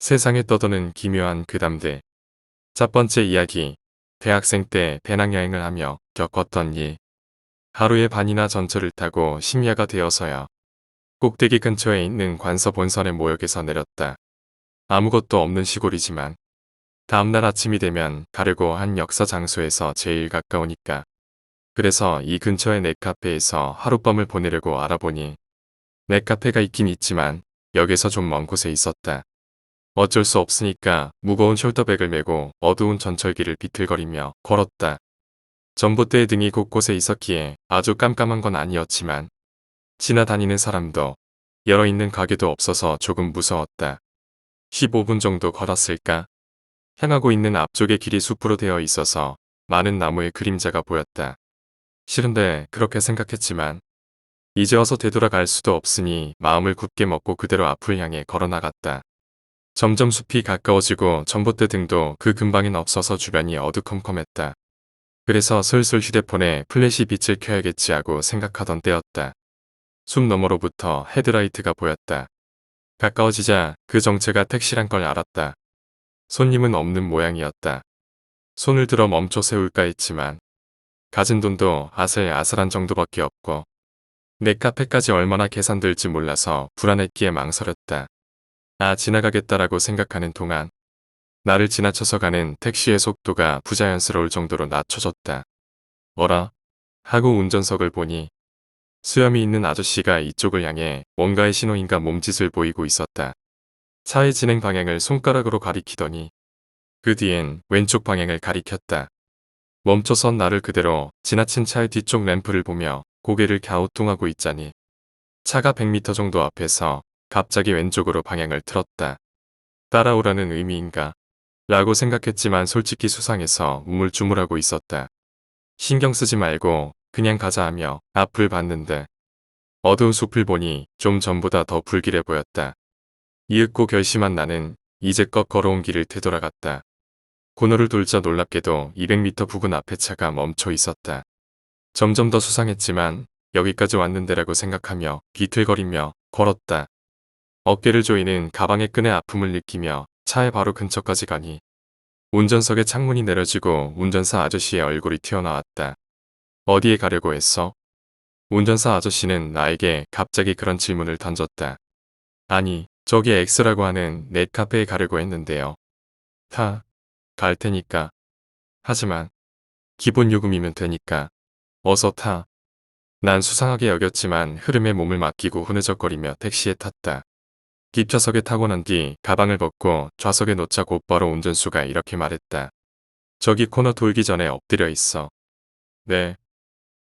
세상에 떠도는 기묘한 그담들. 첫 번째 이야기. 대학생 때 배낭여행을 하며 겪었던 일. 하루에 반이나 전철을 타고 심야가 되어서야 꼭대기 근처에 있는 관서 본선의 모역에서 내렸다. 아무것도 없는 시골이지만 다음날 아침이 되면 가려고 한 역사 장소에서 제일 가까우니까. 그래서 이 근처의 넷카페에서 하룻밤을 보내려고 알아보니 넷카페가 있긴 있지만 역에서 좀 먼 곳에 있었다. 어쩔 수 없으니까 무거운 숄더백을 메고 어두운 전철길을 비틀거리며 걸었다. 전봇대의 등이 곳곳에 있었기에 아주 깜깜한 건 아니었지만 지나다니는 사람도 열어 있는 가게도 없어서 조금 무서웠다. 15분 정도 걸었을까? 향하고 있는 앞쪽의 길이 숲으로 되어 있어서 많은 나무의 그림자가 보였다. 싫은데 그렇게 생각했지만 이제 와서 되돌아갈 수도 없으니 마음을 굳게 먹고 그대로 앞을 향해 걸어나갔다. 점점 숲이 가까워지고 전봇대 등도 그 근방엔 없어서 주변이 어두컴컴했다. 그래서 슬슬 휴대폰에 플래시 빛을 켜야겠지 하고 생각하던 때였다. 숲 너머로부터 헤드라이트가 보였다. 가까워지자 그 정체가 택시란 걸 알았다. 손님은 없는 모양이었다. 손을 들어 멈춰 세울까 했지만 가진 돈도 아슬아슬한 정도밖에 없고 내 카페까지 얼마나 계산될지 몰라서 불안했기에 망설였다. 아 지나가겠다라고 생각하는 동안 나를 지나쳐서 가는 택시의 속도가 부자연스러울 정도로 낮춰졌다. 어라? 하고 운전석을 보니 수염이 있는 아저씨가 이쪽을 향해 뭔가의 신호인가 몸짓을 보이고 있었다. 차의 진행 방향을 손가락으로 가리키더니 그 뒤엔 왼쪽 방향을 가리켰다. 멈춰선 나를 그대로 지나친 차의 뒤쪽 램프를 보며 고개를 갸우뚱하고 있자니 차가 100m 정도 앞에서 갑자기 왼쪽으로 방향을 틀었다. 따라오라는 의미인가? 라고 생각했지만 솔직히 수상해서 우물쭈물하고 있었다. 신경 쓰지 말고 그냥 가자 하며 앞을 봤는데 어두운 숲을 보니 좀 전보다 더 불길해 보였다. 이윽고 결심한 나는 이제껏 걸어온 길을 되돌아갔다. 고노를 돌자 놀랍게도 200m 부근 앞에 차가 멈춰 있었다. 점점 더 수상했지만 여기까지 왔는데라고 생각하며 비틀거리며 걸었다. 어깨를 조이는 가방의 끈의 아픔을 느끼며 차의 바로 근처까지 가니 운전석의 창문이 내려지고 운전사 아저씨의 얼굴이 튀어나왔다. 어디에 가려고 했어? 운전사 아저씨는 나에게 갑자기 그런 질문을 던졌다. 아니, 저기 X라고 하는 넷 카페에 가려고 했는데요. 타, 갈 테니까. 하지만, 기본 요금이면 되니까. 어서 타. 난 수상하게 여겼지만 흐름에 몸을 맡기고 흐느적거리며 택시에 탔다. 뒷좌석에 타고 난 뒤 가방을 벗고 좌석에 놓자 곧바로 운전수가 이렇게 말했다. 저기 코너 돌기 전에 엎드려 있어. 네.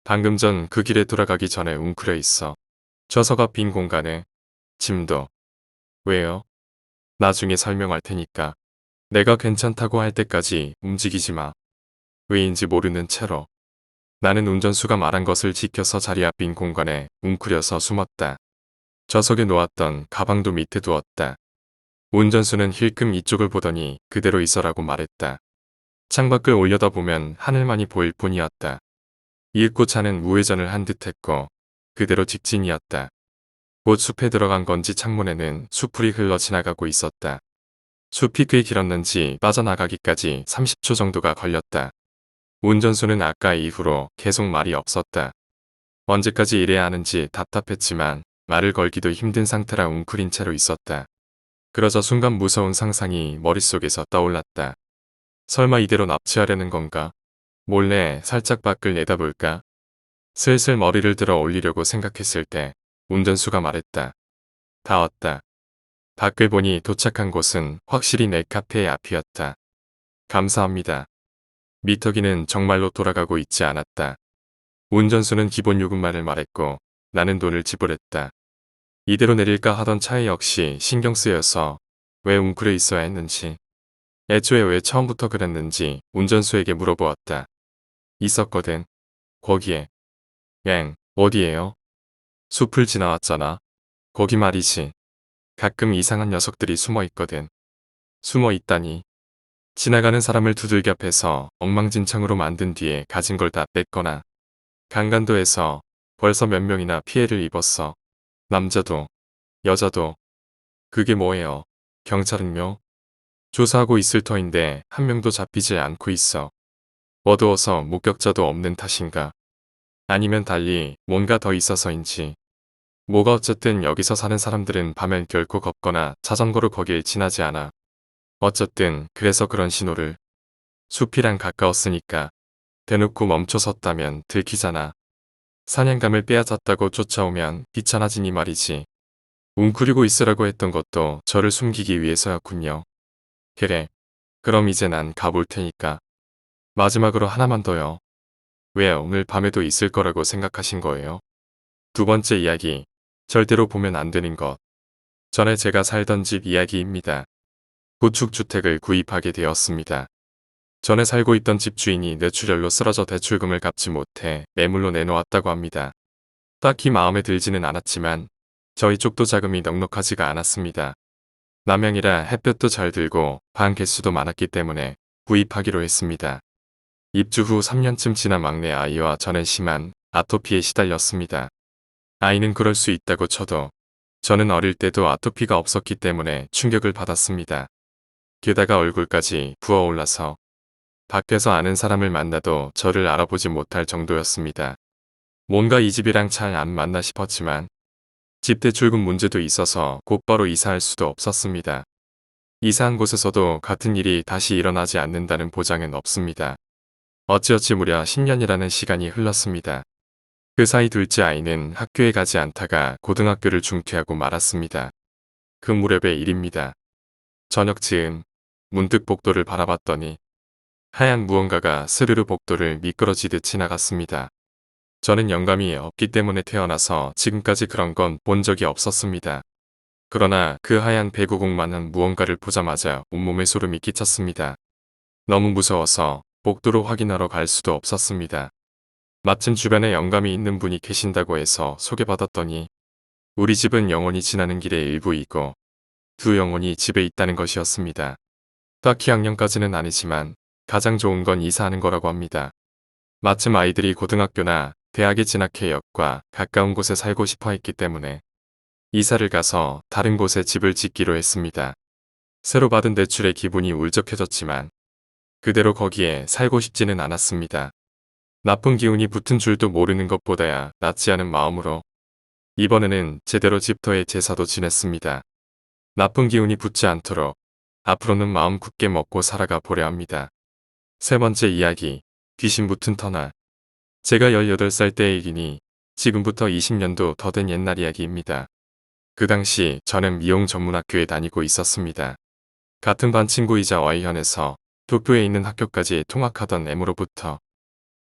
방금 전 그 길에 돌아가기 전에 웅크려 있어. 좌석 앞 빈 공간에 짐도. 왜요? 나중에 설명할 테니까. 내가 괜찮다고 할 때까지 움직이지 마. 왜인지 모르는 채로. 나는 운전수가 말한 것을 지켜서 자리 앞 빈 공간에 웅크려서 숨었다. 좌석에 놓았던 가방도 밑에 두었다. 운전수는 힐끔 이쪽을 보더니 그대로 있어라고 말했다. 창밖을 올려다보면 하늘만이 보일 뿐이었다. 이윽고 차는 우회전을 한 듯했고 그대로 직진이었다. 곧 숲에 들어간 건지 창문에는 수풀이 흘러 지나가고 있었다. 숲이 꽤 길었는지 빠져나가기까지 30초 정도가 걸렸다. 운전수는 아까 이후로 계속 말이 없었다. 언제까지 이래야 하는지 답답했지만 말을 걸기도 힘든 상태라 웅크린 채로 있었다. 그러자 순간 무서운 상상이 머릿속에서 떠올랐다. 설마 이대로 납치하려는 건가? 몰래 살짝 밖을 내다볼까? 슬슬 머리를 들어 올리려고 생각했을 때 운전수가 말했다. 다 왔다. 밖을 보니 도착한 곳은 확실히 내 카페의 앞이었다. 감사합니다. 미터기는 정말로 돌아가고 있지 않았다. 운전수는 기본 요금말을 말했고 나는 돈을 지불했다. 이대로 내릴까 하던 차에 역시 신경 쓰여서 왜 웅크려 있어야 했는지 애초에 왜 처음부터 그랬는지 운전수에게 물어보았다. 있었거든. 거기에. 엥, 어디에요? 숲을 지나왔잖아. 거기 말이지. 가끔 이상한 녀석들이 숨어 있거든. 숨어 있다니. 지나가는 사람을 두들겨 패서 엉망진창으로 만든 뒤에 가진 걸다 뺐거나 강간도에서 벌써 몇 명이나 피해를 입었어. 남자도 여자도 그게 뭐예요? 경찰은요? 조사하고 있을 터인데 한 명도 잡히지 않고 있어. 어두워서 목격자도 없는 탓인가. 아니면 달리 뭔가 더 있어서인지. 뭐가 어쨌든 여기서 사는 사람들은 밤엔 결코 걷거나 자전거로 거길 지나지 않아. 어쨌든 그래서 그런 신호를 숲이랑 가까웠으니까 대놓고 멈춰 섰다면 들키잖아. 사냥감을 빼앗았다고 쫓아오면 귀찮아지니 말이지. 웅크리고 있으라고 했던 것도 저를 숨기기 위해서였군요. 그래. 그럼 이제 난 가볼 테니까. 마지막으로 하나만 더요. 왜 오늘 밤에도 있을 거라고 생각하신 거예요? 두 번째 이야기. 절대로 보면 안 되는 것. 전에 제가 살던 집 이야기입니다. 구축주택을 구입하게 되었습니다. 전에 살고 있던 집주인이 뇌출혈로 쓰러져 대출금을 갚지 못해 매물로 내놓았다고 합니다. 딱히 마음에 들지는 않았지만 저희 쪽도 자금이 넉넉하지가 않았습니다. 남양이라 햇볕도 잘 들고 방 개수도 많았기 때문에 구입하기로 했습니다. 입주 후 3년쯤 지난 막내 아이와 저는 심한 아토피에 시달렸습니다. 아이는 그럴 수 있다고 쳐도 저는 어릴 때도 아토피가 없었기 때문에 충격을 받았습니다. 게다가 얼굴까지 부어올라서 밖에서 아는 사람을 만나도 저를 알아보지 못할 정도였습니다. 뭔가 이 집이랑 잘 안 맞나 싶었지만 집 대출금 문제도 있어서 곧바로 이사할 수도 없었습니다. 이사한 곳에서도 같은 일이 다시 일어나지 않는다는 보장은 없습니다. 어찌어찌 무려 10년이라는 시간이 흘렀습니다. 그 사이 둘째 아이는 학교에 가지 않다가 고등학교를 중퇴하고 말았습니다. 그 무렵의 일입니다. 저녁 즈음 문득 복도를 바라봤더니 하얀 무언가가 스르르 복도를 미끄러지듯 지나갔습니다. 저는 영감이 없기 때문에 태어나서 지금까지 그런 건 본 적이 없었습니다. 그러나 그 하얀 배구공만한 무언가를 보자마자 온몸에 소름이 끼쳤습니다. 너무 무서워서 복도로 확인하러 갈 수도 없었습니다. 마침 주변에 영감이 있는 분이 계신다고 해서 소개받았더니 우리 집은 영원히 지나는 길의 일부이고 두 영혼이 집에 있다는 것이었습니다. 딱히 학년까지는 아니지만 가장 좋은 건 이사하는 거라고 합니다. 마침 아이들이 고등학교나 대학에 진학해 역과 가까운 곳에 살고 싶어 했기 때문에 이사를 가서 다른 곳에 집을 짓기로 했습니다. 새로 받은 대출에 기분이 울적해졌지만 그대로 거기에 살고 싶지는 않았습니다. 나쁜 기운이 붙은 줄도 모르는 것보다야 낫지 않은 마음으로 이번에는 제대로 집터의 제사도 지냈습니다. 나쁜 기운이 붙지 않도록 앞으로는 마음 굳게 먹고 살아가 보려 합니다. 세 번째 이야기, 귀신 붙은 터널. 제가 18살 때의 일이니 지금부터 20년도 더 된 옛날 이야기입니다. 그 당시 저는 미용 전문학교에 다니고 있었습니다. 같은 반 친구이자 와이현에서 도쿄에 있는 학교까지 통학하던 M으로부터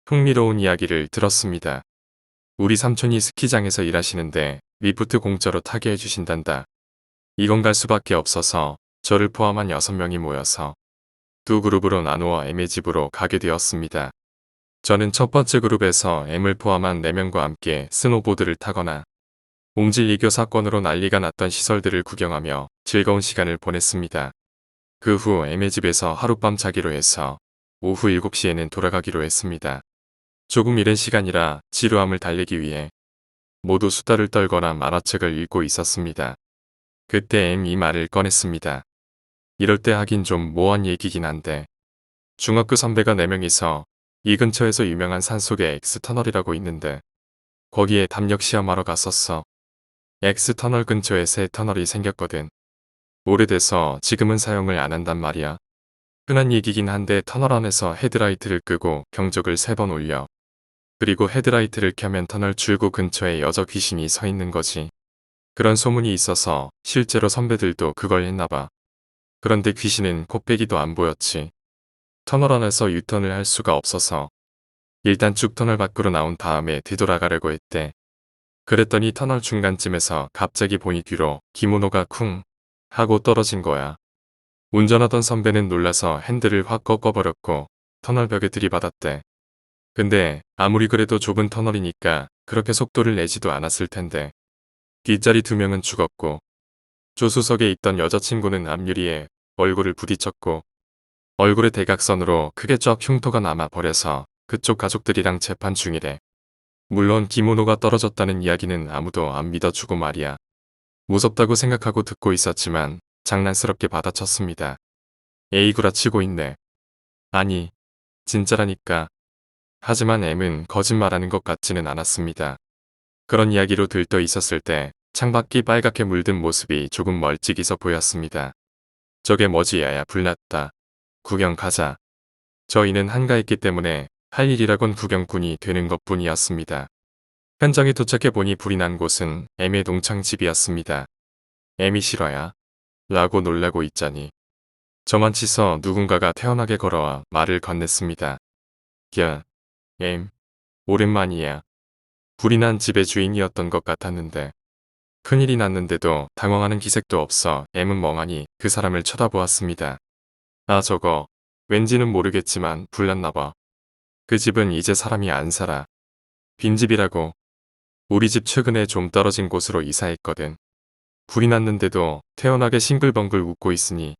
흥미로운 이야기를 들었습니다. 우리 삼촌이 스키장에서 일하시는데 리프트 공짜로 타게 해주신단다. 이건 갈 수밖에 없어서 저를 포함한 6명이 모여서 두 그룹으로 나누어 M의 집으로 가게 되었습니다. 저는 첫 번째 그룹에서 M을 포함한 4명과 함께 스노보드를 타거나 옹질 이교 사건으로 난리가 났던 시설들을 구경하며 즐거운 시간을 보냈습니다. 그 후 M의 집에서 하룻밤 자기로 해서 오후 7시에는 돌아가기로 했습니다. 조금 이른 시간이라 지루함을 달래기 위해 모두 수다를 떨거나 만화책을 읽고 있었습니다. 그때 M 이 말을 꺼냈습니다. 이럴 때 하긴 좀 모한 얘기긴 한데 중학교 선배가 4명이서 이 근처에서 유명한 산 속에 X터널이라고 있는데 거기에 담력 시험하러 갔었어. X터널 근처에 새 터널이 생겼거든. 오래돼서 지금은 사용을 안 한단 말이야. 흔한 얘기긴 한데 터널 안에서 헤드라이트를 끄고 경적을 3번 올려. 그리고 헤드라이트를 켜면 터널 출구 근처에 여자 귀신이 서 있는 거지. 그런 소문이 있어서 실제로 선배들도 그걸 했나봐. 그런데 귀신은 코빼기도 안 보였지. 터널 안에서 유턴을 할 수가 없어서 일단 쭉 터널 밖으로 나온 다음에 뒤돌아가려고 했대. 그랬더니 터널 중간쯤에서 갑자기 보니 뒤로 기모노가 쿵 하고 떨어진 거야. 운전하던 선배는 놀라서 핸들을 확 꺾어버렸고 터널 벽에 들이받았대. 근데 아무리 그래도 좁은 터널이니까 그렇게 속도를 내지도 않았을 텐데. 뒷자리 두 명은 죽었고 조수석에 있던 여자친구는 앞유리에 얼굴을 부딪혔고 얼굴의 대각선으로 크게 쩍 흉터가 남아 버려서 그쪽 가족들이랑 재판 중이래. 물론 기모노가 떨어졌다는 이야기는 아무도 안 믿어주고 말이야. 무섭다고 생각하고 듣고 있었지만 장난스럽게 받아쳤습니다. 에이 구라치고 있네. 아니, 진짜라니까. 하지만 M은 거짓말하는 것 같지는 않았습니다. 그런 이야기로 들떠 있었을 때 창밖이 빨갛게 물든 모습이 조금 멀찍이서 보였습니다. 저게 뭐지 야야 불났다. 구경 가자. 저희는 한가했기 때문에 할 일이라곤 구경꾼이 되는 것뿐이었습니다. 현장에 도착해 보니 불이 난 곳은 M의 동창집이었습니다. M이 싫어야? 라고 놀라고 있자니. 저만 치서 누군가가 태연하게 걸어와 말을 건넸습니다. 야, M, 오랜만이야. 불이 난 집의 주인이었던 것 같았는데. 큰일이 났는데도 당황하는 기색도 없어 M은 멍하니 그 사람을 쳐다보았습니다. 아 저거 왠지는 모르겠지만 불났나봐. 그 집은 이제 사람이 안 살아. 빈집이라고. 우리 집 최근에 좀 떨어진 곳으로 이사했거든. 불이 났는데도 태연하게 싱글벙글 웃고 있으니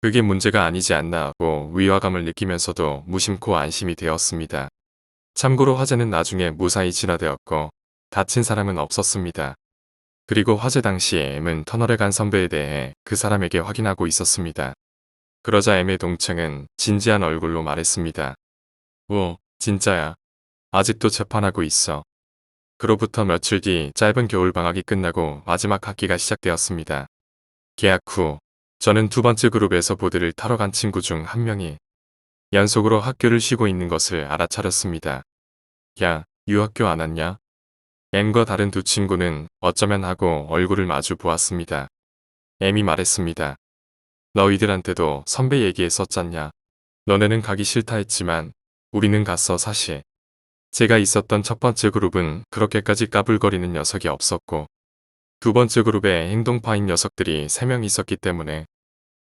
그게 문제가 아니지 않나 하고 위화감을 느끼면서도 무심코 안심이 되었습니다. 참고로 화재는 나중에 무사히 진화되었고 다친 사람은 없었습니다. 그리고 화재 당시 M은 터널에 간 선배에 대해 그 사람에게 확인하고 있었습니다. 그러자 M의 동창은 진지한 얼굴로 말했습니다. 오, 진짜야. 아직도 재판하고 있어. 그로부터 며칠 뒤 짧은 겨울 방학이 끝나고 마지막 학기가 시작되었습니다. 계약 후 저는 두 번째 그룹에서 보드를 타러 간 친구 중 한 명이 연속으로 학교를 쉬고 있는 것을 알아차렸습니다. 야, 유학교 안 왔냐? M과 다른 두 친구는 어쩌면 하고 얼굴을 마주 보았습니다. M이 말했습니다. 너희들한테도 선배 얘기했었잖냐. 너네는 가기 싫다 했지만 우리는 갔어 사실. 제가 있었던 첫 번째 그룹은 그렇게까지 까불거리는 녀석이 없었고 두 번째 그룹에 행동파인 녀석들이 3명 있었기 때문에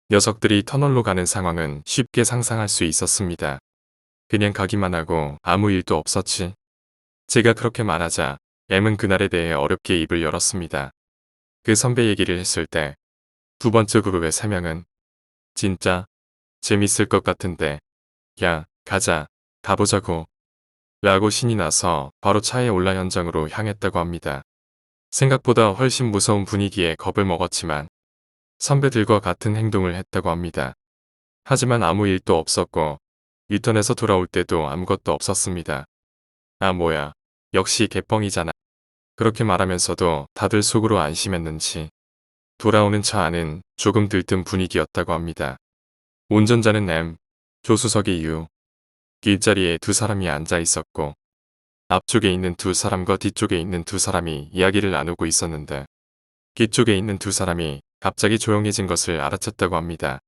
녀석들이 터널로 가는 상황은 쉽게 상상할 수 있었습니다. 그냥 가기만 하고 아무 일도 없었지. 제가 그렇게 말하자 M은 그날에 대해 어렵게 입을 열었습니다. 그 선배 얘기를 했을 때 두 번째 그룹의 3명은 진짜 재밌을 것 같은데 야 가자 가보자고 라고 신이 나서 바로 차에 올라 현장으로 향했다고 합니다. 생각보다 훨씬 무서운 분위기에 겁을 먹었지만 선배들과 같은 행동을 했다고 합니다. 하지만 아무 일도 없었고 유턴에서 돌아올 때도 아무것도 없었습니다. 아 뭐야 역시 개뻥이잖아. 그렇게 말하면서도 다들 속으로 안심했는지 돌아오는 차 안은 조금 들뜬 분위기였다고 합니다. 운전자는 M, 조수석이 U, 길자리에 두 사람이 앉아 있었고 앞쪽에 있는 두 사람과 뒤쪽에 있는 두 사람이 이야기를 나누고 있었는데 뒤쪽에 있는 두 사람이 갑자기 조용해진 것을 알아챘다고 합니다.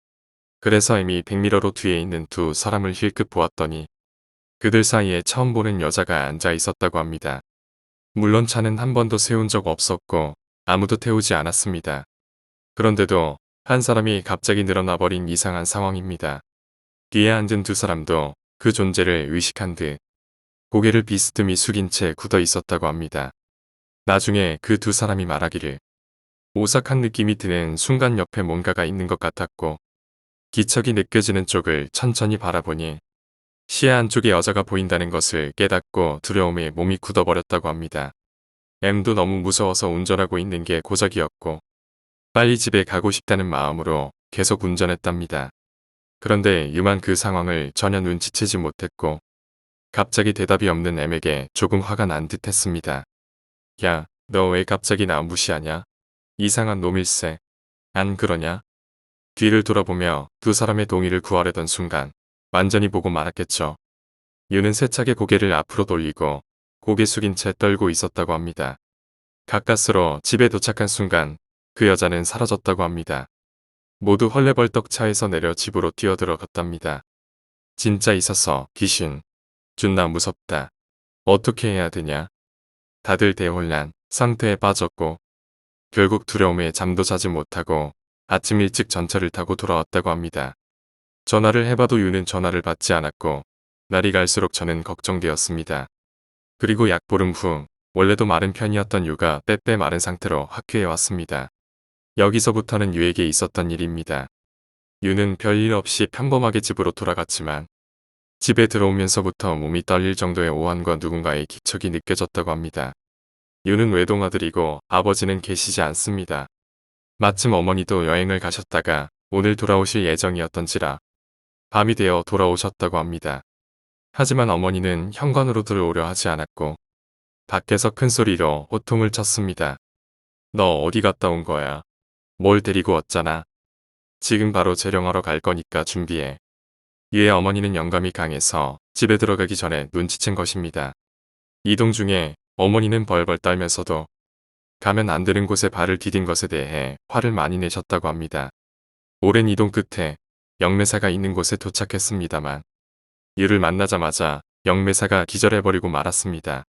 그래서 이미 백미러로 뒤에 있는 두 사람을 힐끗 보았더니 그들 사이에 처음 보는 여자가 앉아 있었다고 합니다. 물론 차는 한 번도 세운 적 없었고 아무도 태우지 않았습니다. 그런데도 한 사람이 갑자기 늘어나 버린 이상한 상황입니다. 뒤에 앉은 두 사람도 그 존재를 의식한 듯 고개를 비스듬히 숙인 채 굳어 있었다고 합니다. 나중에 그 두 사람이 말하기를 오싹한 느낌이 드는 순간 옆에 뭔가가 있는 것 같았고 기척이 느껴지는 쪽을 천천히 바라보니 시야 안쪽에 여자가 보인다는 것을 깨닫고 두려움에 몸이 굳어버렸다고 합니다. M도 너무 무서워서 운전하고 있는 게 고작이었고 빨리 집에 가고 싶다는 마음으로 계속 운전했답니다. 그런데 유만 그 상황을 전혀 눈치채지 못했고 갑자기 대답이 없는 M에게 조금 화가 난 듯 했습니다. 야, 너 왜 갑자기 나 무시하냐? 이상한 놈일세. 안 그러냐? 뒤를 돌아보며 두 사람의 동의를 구하려던 순간 완전히 보고 말았겠죠. 유는 세차게 고개를 앞으로 돌리고 고개 숙인 채 떨고 있었다고 합니다. 가까스로 집에 도착한 순간 그 여자는 사라졌다고 합니다. 모두 헐레벌떡 차에서 내려 집으로 뛰어들어갔답니다. 진짜 있었어, 귀신. 준나 무섭다. 어떻게 해야 되냐? 다들 대혼란 상태에 빠졌고 결국 두려움에 잠도 자지 못하고 아침 일찍 전철을 타고 돌아왔다고 합니다. 전화를 해봐도 유는 전화를 받지 않았고 날이 갈수록 저는 걱정되었습니다. 그리고 약 보름 후 원래도 마른 편이었던 유가 빼빼 마른 상태로 학교에 왔습니다. 여기서부터는 유에게 있었던 일입니다. 유는 별일 없이 평범하게 집으로 돌아갔지만 집에 들어오면서부터 몸이 떨릴 정도의 오한과 누군가의 기척이 느껴졌다고 합니다. 유는 외동아들이고 아버지는 계시지 않습니다. 마침 어머니도 여행을 가셨다가 오늘 돌아오실 예정이었던지라 밤이 되어 돌아오셨다고 합니다. 하지만 어머니는 현관으로 들어오려 하지 않았고 밖에서 큰 소리로 호통을 쳤습니다. 너 어디 갔다 온 거야? 뭘 데리고 왔잖아. 지금 바로 재령하러 갈 거니까 준비해. 이에 어머니는 영감이 강해서 집에 들어가기 전에 눈치챈 것입니다. 이동 중에 어머니는 벌벌 떨면서도 가면 안 되는 곳에 발을 디딘 것에 대해 화를 많이 내셨다고 합니다. 오랜 이동 끝에 영매사가 있는 곳에 도착했습니다만 이를 만나자마자 영매사가 기절해버리고 말았습니다.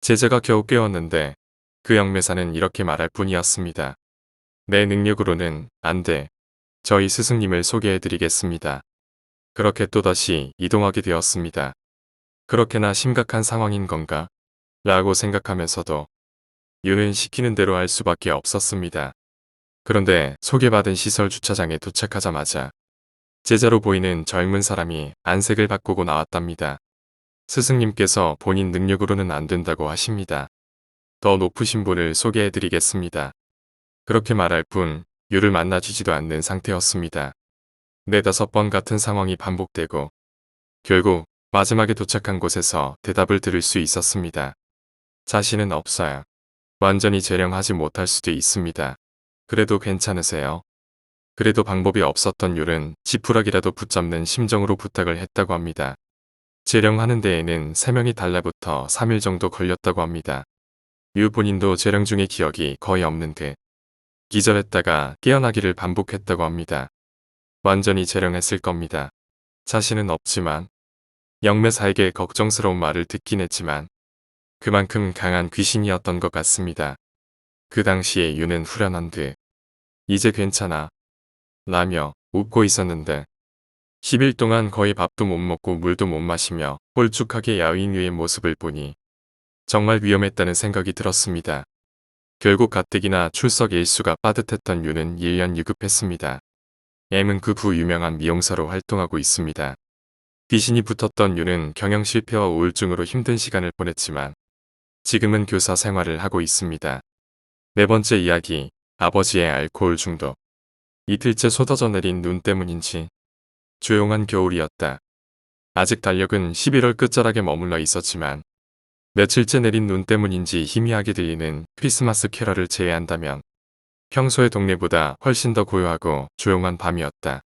제자가 겨우 깨웠는데 그 영매사는 이렇게 말할 뿐이었습니다. 내 능력으로는 안 돼. 저희 스승님을 소개해드리겠습니다. 그렇게 또다시 이동하게 되었습니다. 그렇게나 심각한 상황인 건가? 라고 생각하면서도 유는 시키는 대로 할 수밖에 없었습니다. 그런데 소개받은 시설 주차장에 도착하자마자 제자로 보이는 젊은 사람이 안색을 바꾸고 나왔답니다. 스승님께서 본인 능력으로는 안 된다고 하십니다. 더 높으신 분을 소개해드리겠습니다. 그렇게 말할 뿐 유를 만나주지도 않는 상태였습니다. 네다섯 번 같은 상황이 반복되고 결국 마지막에 도착한 곳에서 대답을 들을 수 있었습니다. 자신은 없어요. 완전히 재령하지 못할 수도 있습니다. 그래도 괜찮으세요? 그래도 방법이 없었던 율은 지푸라기라도 붙잡는 심정으로 부탁을 했다고 합니다. 재령하는 데에는 3명이 달라붙어 3일 정도 걸렸다고 합니다. 유 본인도 재령 중에 기억이 거의 없는 듯 기절했다가 깨어나기를 반복했다고 합니다. 완전히 재령했을 겁니다. 자신은 없지만 영매사에게 걱정스러운 말을 듣긴 했지만 그만큼 강한 귀신이었던 것 같습니다. 그 당시에 유는 후련한 듯 이제 괜찮아 라며 웃고 있었는데 10일 동안 거의 밥도 못 먹고 물도 못 마시며 홀쭉하게 야윈 유의 모습을 보니 정말 위험했다는 생각이 들었습니다. 결국 가뜩이나 출석 일수가 빠듯했던 유는 1년 유급했습니다. M은 그후 유명한 미용사로 활동하고 있습니다. 귀신이 붙었던 유는 경영 실패와 우울증으로 힘든 시간을 보냈지만 지금은 교사 생활을 하고 있습니다. 네 번째 이야기, 아버지의 알코올 중독. 이틀째 쏟아져 내린 눈 때문인지 조용한 겨울이었다. 아직 달력은 11월 끝자락에 머물러 있었지만 며칠째 내린 눈 때문인지 희미하게 들리는 크리스마스 캐럴을 제외한다면 평소의 동네보다 훨씬 더 고요하고 조용한 밤이었다.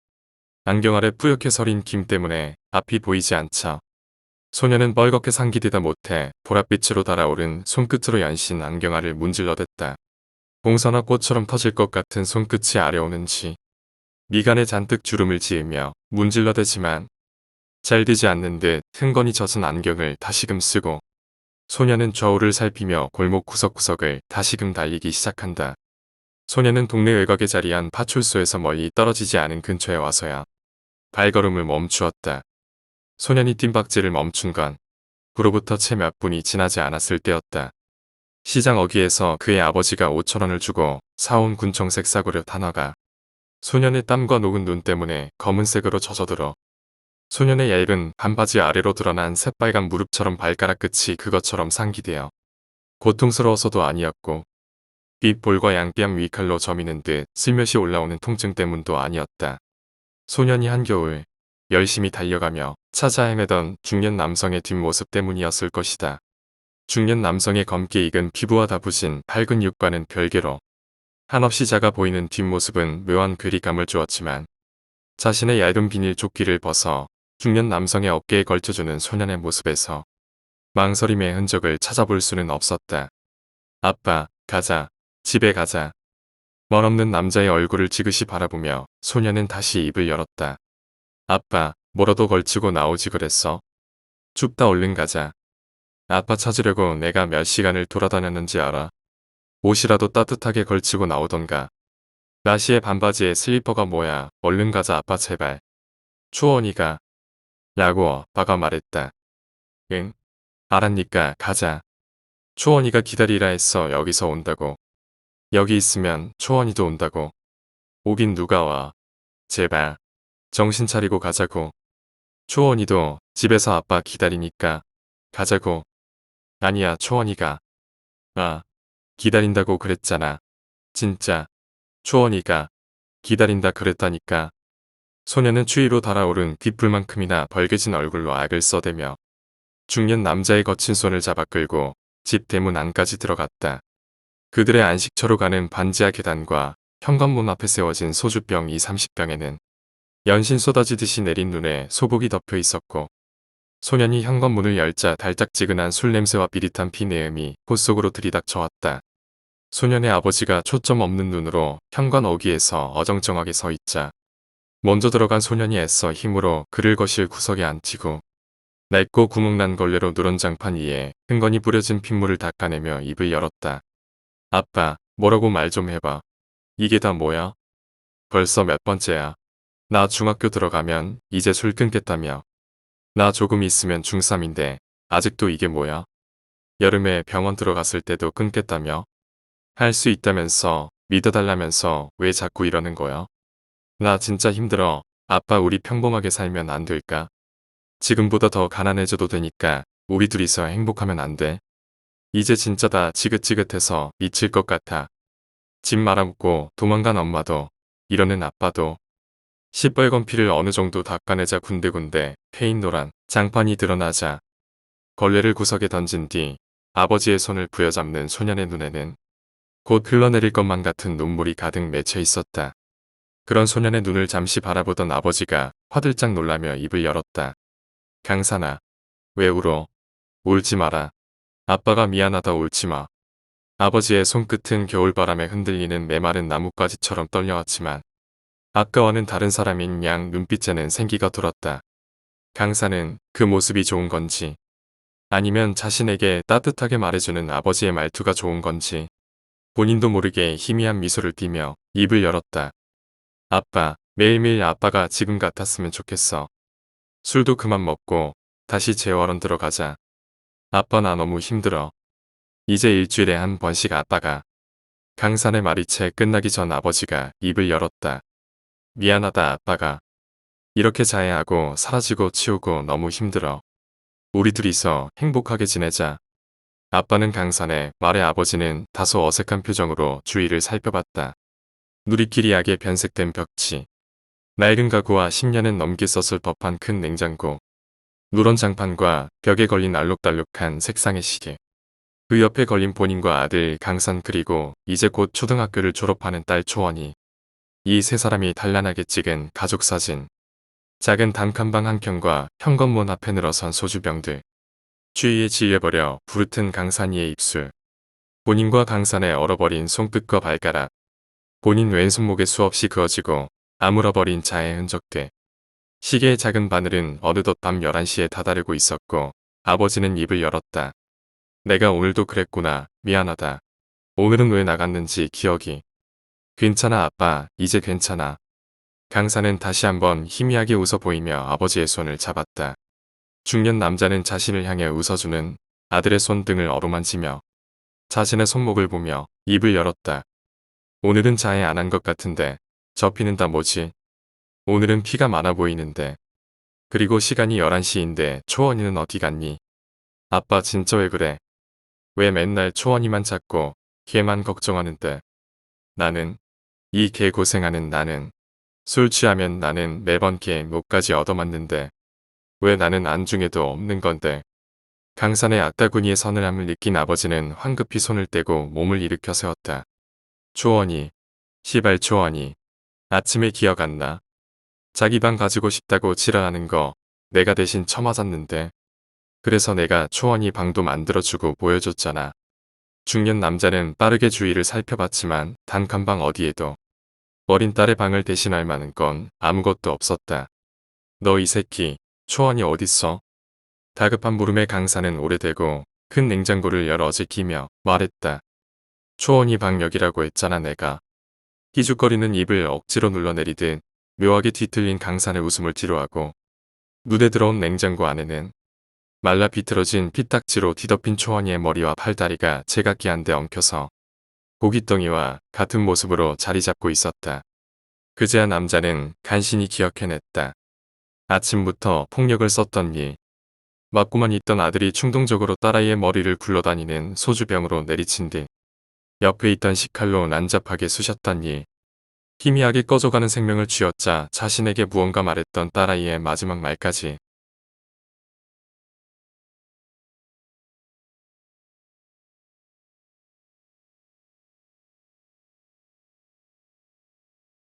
안경 아래 뿌옇게 서린 김 때문에 앞이 보이지 않죠. 소녀는 뻘겋게 상기되다 못해 보랏빛으로 달아오른 손끝으로 연신 안경알을 문질러댔다. 봉선화 꽃처럼 터질 것 같은 손끝이 아려오는지 미간에 잔뜩 주름을 지으며 문질러대지만 잘 되지 않는 듯 흥건히 젖은 안경을 다시금 쓰고 소녀는 좌우를 살피며 골목 구석구석을 다시금 달리기 시작한다. 소녀는 동네 외곽에 자리한 파출소에서 멀리 떨어지지 않은 근처에 와서야 발걸음을 멈추었다. 소년이 뜀박질을 멈춘 건 그로부터 채 몇 분이 지나지 않았을 때였다. 시장 어귀에서 그의 아버지가 5천원을 주고 사온 군청색 싸구려 단어가 소년의 땀과 녹은 눈 때문에 검은색으로 젖어들어 소년의 얇은 반바지 아래로 드러난 새빨간 무릎처럼 발가락 끝이 그것처럼 상기되어 고통스러워서도 아니었고 빗볼과 양뺨 위칼로 저미는 듯 슬며시 올라오는 통증 때문도 아니었다. 소년이 한겨울 열심히 달려가며 찾아 헤매던 중년 남성의 뒷모습 때문이었을 것이다. 중년 남성의 검게 익은 피부와 다부진 밝은 육과는 별개로 한없이 작아 보이는 뒷모습은 묘한 괴리감을 주었지만 자신의 얇은 비닐 조끼를 벗어 중년 남성의 어깨에 걸쳐주는 소년의 모습에서 망설임의 흔적을 찾아볼 수는 없었다. 아빠, 가자, 집에 가자. 멋없는 남자의 얼굴을 지그시 바라보며 소년은 다시 입을 열었다. 아빠, 뭐라도 걸치고 나오지 그랬어? 춥다 얼른 가자. 아빠 찾으려고 내가 몇 시간을 돌아다녔는지 알아. 옷이라도 따뜻하게 걸치고 나오던가. 나시의 반바지에 슬리퍼가 뭐야. 얼른 가자 아빠 제발. 초원이가. 라고 아빠가 말했다. 응. 알았니까 가자. 초원이가 기다리라 했어 여기서 온다고. 여기 있으면 초원이도 온다고. 오긴 누가 와. 제발. 정신 차리고 가자고. 초원이도 집에서 아빠 기다리니까 가자고. 아니야 초원이가. 아 기다린다고 그랬잖아. 진짜. 초원이가. 기다린다 그랬다니까. 소녀는 추위로 달아오른 뒷불만큼이나 벌개진 얼굴로 악을 써대며 중년 남자의 거친 손을 잡아 끌고 집 대문 안까지 들어갔다. 그들의 안식처로 가는 반지하 계단과 현관문 앞에 세워진 소주병 2, 30병에는 연신 쏟아지듯이 내린 눈에 소복이 덮여 있었고 소년이 현관문을 열자 달짝지근한 술 냄새와 비릿한 피 내음이 콧속으로 들이닥쳐 왔다. 소년의 아버지가 초점 없는 눈으로 현관 어귀에서 어정쩡하게 서 있자 먼저 들어간 소년이 애써 힘으로 그를 거실 구석에 앉히고 낡고 구멍난 걸레로 누런 장판 위에 흥건히 뿌려진 핏물을 닦아내며 입을 열었다. 아빠, 뭐라고 말 좀 해봐. 이게 다 뭐야? 벌써 몇 번째야. 나 중학교 들어가면 이제 술 끊겠다며. 나 조금 있으면 중3인데 아직도 이게 뭐야? 여름에 병원 들어갔을 때도 끊겠다며? 할 수 있다면서 믿어달라면서 왜 자꾸 이러는 거야? 나 진짜 힘들어. 아빠 우리 평범하게 살면 안 될까? 지금보다 더 가난해져도 되니까 우리 둘이서 행복하면 안 돼? 이제 진짜 다 지긋지긋해서 미칠 것 같아. 집 말아먹고 도망간 엄마도 이러는 아빠도 시뻘건 피를 어느 정도 닦아내자 군데군데 페인 노란 장판이 드러나자 걸레를 구석에 던진 뒤 아버지의 손을 부여잡는 소년의 눈에는 곧 흘러내릴 것만 같은 눈물이 가득 맺혀 있었다. 그런 소년의 눈을 잠시 바라보던 아버지가 화들짝 놀라며 입을 열었다. 강산아, 왜 울어? 울지 마라. 아빠가 미안하다 울지 마. 아버지의 손끝은 겨울바람에 흔들리는 메마른 나뭇가지처럼 떨려왔지만 아까와는 다른 사람인 양 눈빛에는 생기가 돌았다. 강사는 그 모습이 좋은 건지 아니면 자신에게 따뜻하게 말해주는 아버지의 말투가 좋은 건지 본인도 모르게 희미한 미소를 띠며 입을 열었다. 아빠, 매일매일 아빠가 지금 같았으면 좋겠어. 술도 그만 먹고 다시 재활원 들어가자. 아빠 나 너무 힘들어. 이제 일주일에 한 번씩 아빠가. 강산의 말이 채 끝나기 전 아버지가 입을 열었다. 미안하다 아빠가. 이렇게 자해하고 사라지고 치우고 너무 힘들어. 우리 둘이서 행복하게 지내자. 아빠는 강산의 말에 아버지는 다소 어색한 표정으로 주위를 살펴봤다. 누리끼리 약에 변색된 벽지. 낡은 가구와 10년은 넘게 썼을 법한 큰 냉장고. 누런 장판과 벽에 걸린 알록달록한 색상의 시계. 그 옆에 걸린 본인과 아들 강산 그리고 이제 곧 초등학교를 졸업하는 딸 초원이 이 세 사람이 단란하게 찍은 가족 사진. 작은 단칸방 한 켠과 현관문 앞에 늘어선 소주병들. 주위에 질려버려 부르튼 강산이의 입술. 본인과 강산의 얼어버린 손끝과 발가락. 본인 왼손목에 수없이 그어지고 아물어버린 자의 흔적들. 시계의 작은 바늘은 어느덧 밤 11시에 다다르고 있었고 아버지는 입을 열었다. 내가 오늘도 그랬구나. 미안하다. 오늘은 왜 나갔는지 기억이. 괜찮아 아빠. 이제 괜찮아. 강사는 다시 한번 희미하게 웃어 보이며 아버지의 손을 잡았다. 중년 남자는 자신을 향해 웃어주는 아들의 손등을 어루만지며 자신의 손목을 보며 입을 열었다. 오늘은 자해 안 한 것 같은데 저 피는 다 뭐지? 오늘은 피가 많아 보이는데. 그리고 시간이 11시인데 초원이는 어디 갔니? 아빠 진짜 왜 그래? 왜 맨날 초원이만 찾고 걔만 걱정하는데. 나는 이 개 고생하는 나는 술 취하면 나는 매번 걔 목까지 얻어맞는데 왜 나는 안중에도 없는 건데. 강산의 악다구니의 서늘함을 느낀 아버지는 황급히 손을 떼고 몸을 일으켜 세웠다. 초원이, 시발 초원이, 아침에 기억 안 나. 자기 방 가지고 싶다고 지랄하는 거 내가 대신 처맞았는데. 그래서 내가 초원이 방도 만들어주고 보여줬잖아. 중년 남자는 빠르게 주위를 살펴봤지만 단칸방 어디에도 어린 딸의 방을 대신할 만한 건 아무것도 없었다. 너 이 새끼, 초원이 어딨어? 다급한 물음에 강사는 오래되고 큰 냉장고를 열어 어지키며 말했다. 초원이 방 여기라고 했잖아 내가. 희죽거리는 입을 억지로 눌러내리듯 묘하게 뒤틀린 강산의 웃음을 뒤로하고 눈에 들어온 냉장고 안에는 말라 비틀어진 피딱지로 뒤덮인 초원이의 머리와 팔다리가 제각기 한데 엉켜서 고깃덩이와 같은 모습으로 자리 잡고 있었다. 그제야 남자는 간신히 기억해냈다. 아침부터 폭력을 썼던 일. 맞고만 있던 아들이 충동적으로 딸아이의 머리를 굴러다니는 소주병으로 내리친 뒤 옆에 있던 식칼로 난잡하게 쑤셨던 일. 희미하게 꺼져가는 생명을 쥐어짜 자신에게 무언가 말했던 딸아이의 마지막 말까지